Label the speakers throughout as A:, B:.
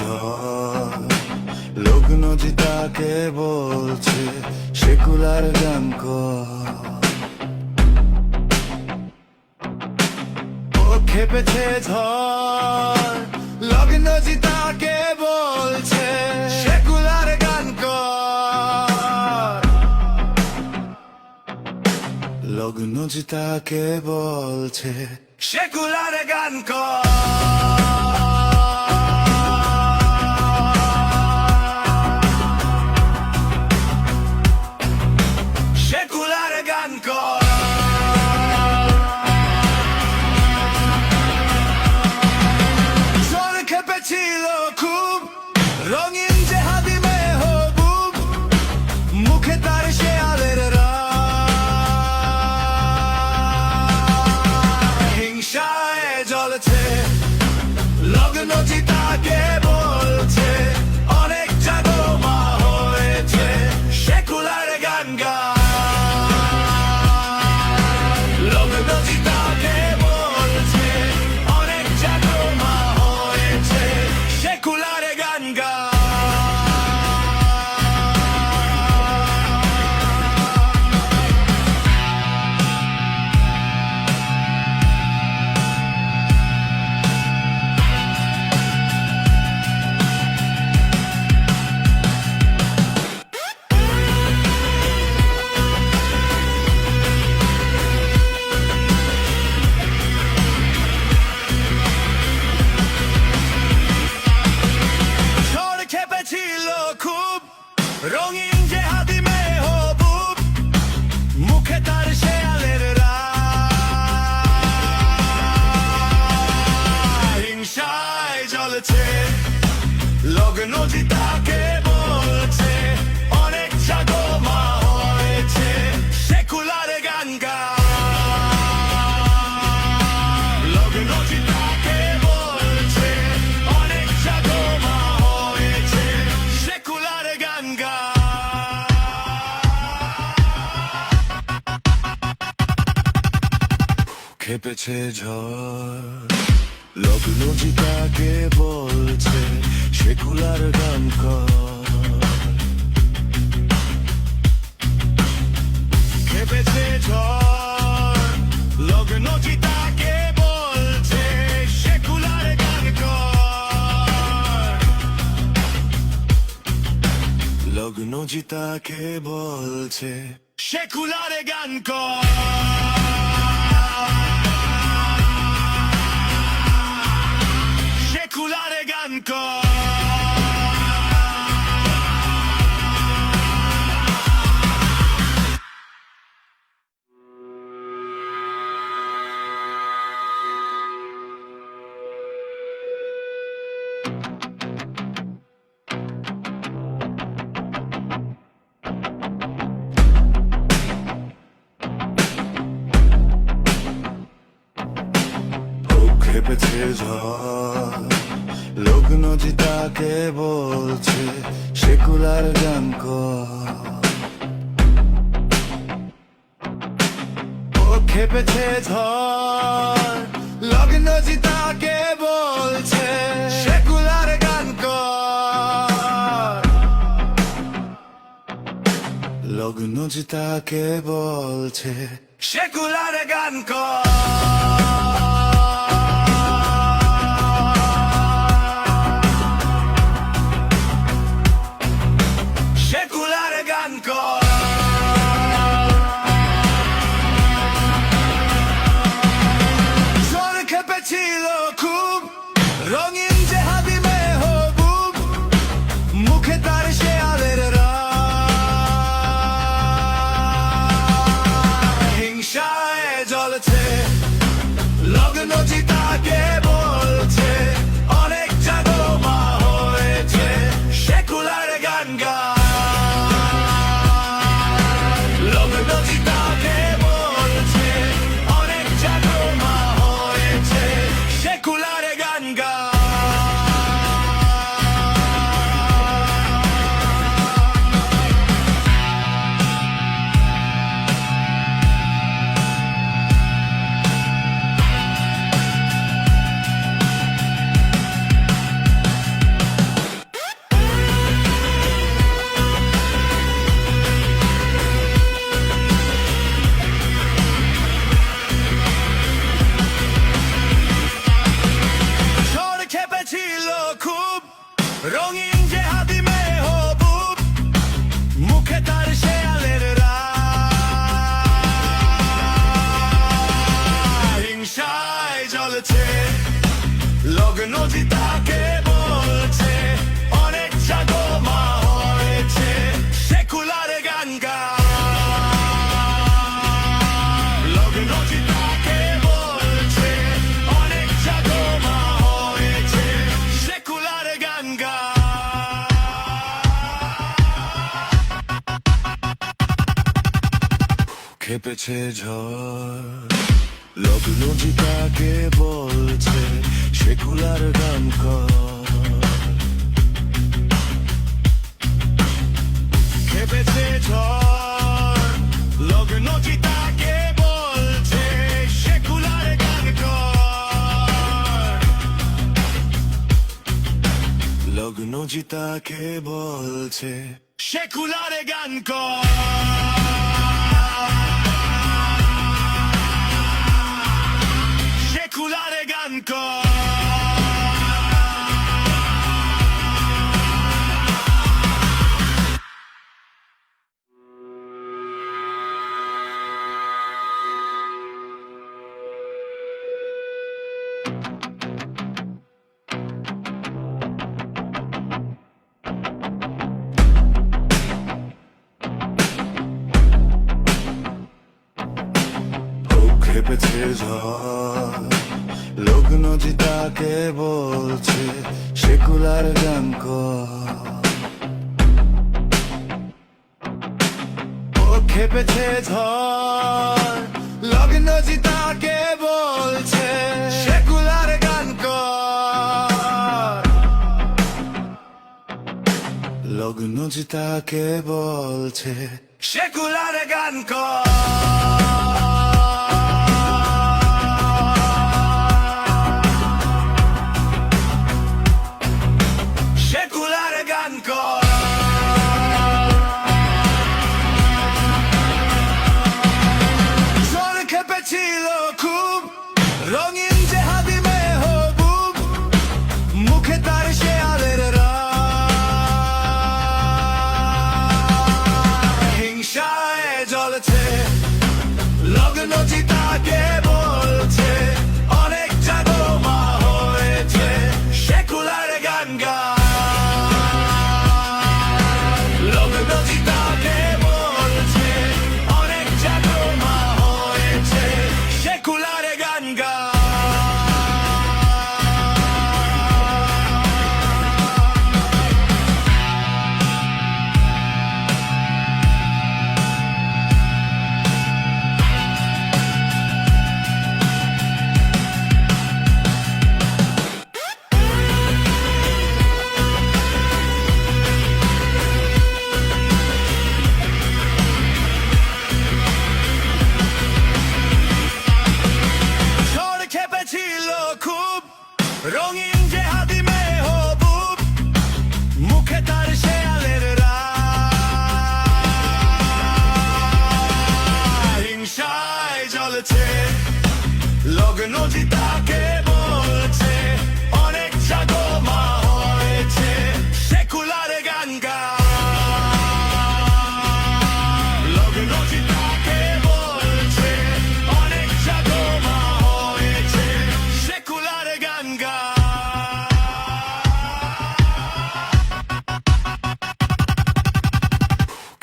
A: ঝড়। লগ্ন বলছে সেকুলার গান খেপেছে ঝড়। লগ্ন জিতাকে বলছে সেকুলার গান লগ্ন জিতাকে বলছে সেকুলার গান কর। লগ্ন খেপেছে ঝড়। লগ্ন জিতাকে বলছে সেকুলার গান কর। খেপেছে ঝড়, লগ্ন জিতাকে বলছে সেকুলার গান কর। লগ্ন জিতাকে বলছে সেকুলার গান কর। সেকুলার ও খেপেছে ঝড় লগ্ন জিতাকে বলছে সেকুলার গান লগ্ন জিতাকে বলছে সেকুলার গান কর। খেপেছে ঝড়। লগ্ন জিতাকে বলছে সেকুলার গান কর। খেপেছে ঝড় লগ্ন জিতাকে বলছে সেকুলার গান কর। লগ্ন জিতাকে বলছে সেকুলার গান কর। সেকুলার গান কর ঝড় লগ্ন জিতাকে বলছে সেকুলার গান লগ্ন বলছে সেকুলার গান কর।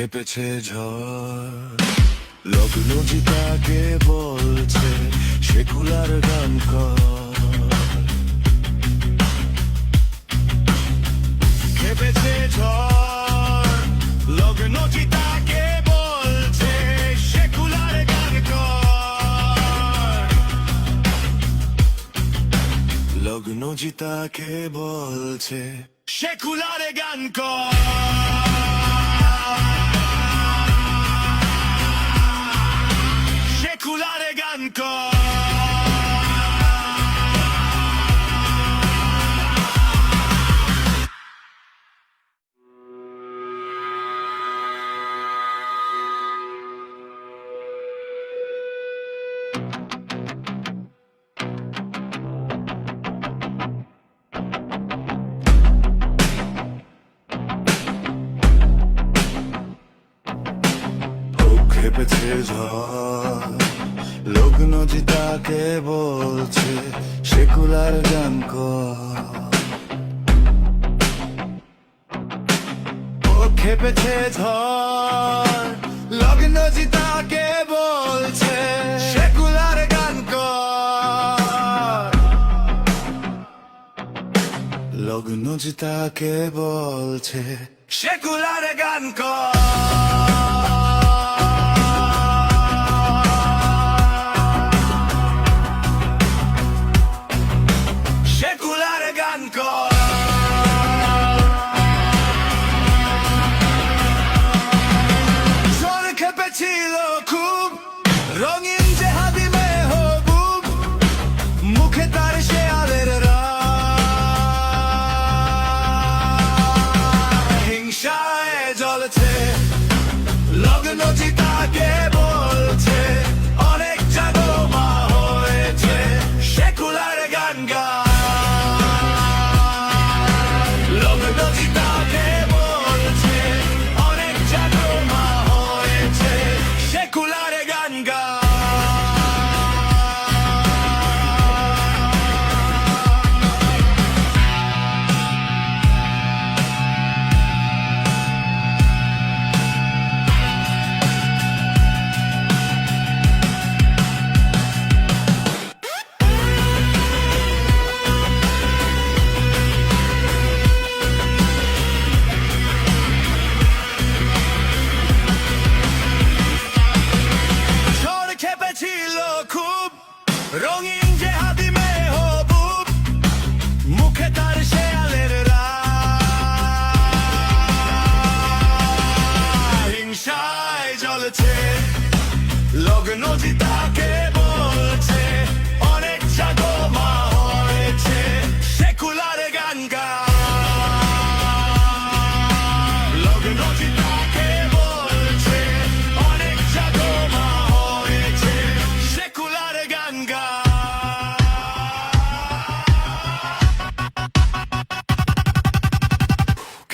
A: খেপেছে ঝড়। লগ্ন জিতাকে বলছে সেকুলার গান কর। খেপেছে ঝড়, লগ্ন জিতাকে বলছে সেকুলার গান কর। লগ্ন জিতাকে বলছে সেকুলার গান কর। সেকুলার গান ঝড় লগ্ন জিতাকে বলছে? সেকুলার গান লগ্ন জিতাকে বলছে? সেকুলার গান কর।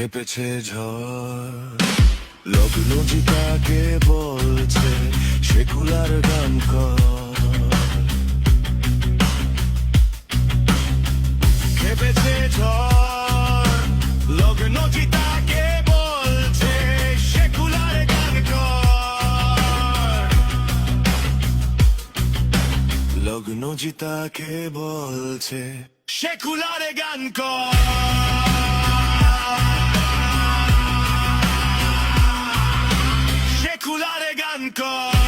A: খেপেছে ঝড়। লগ্নজিকাকে বলছে সেকুলার গান কর। খেপেছে ঝড় লগ্নজিতাকে বলছে সেকুলার গান কর। লগ্নজিতাকে বলছে সেকুলার গান কর। God.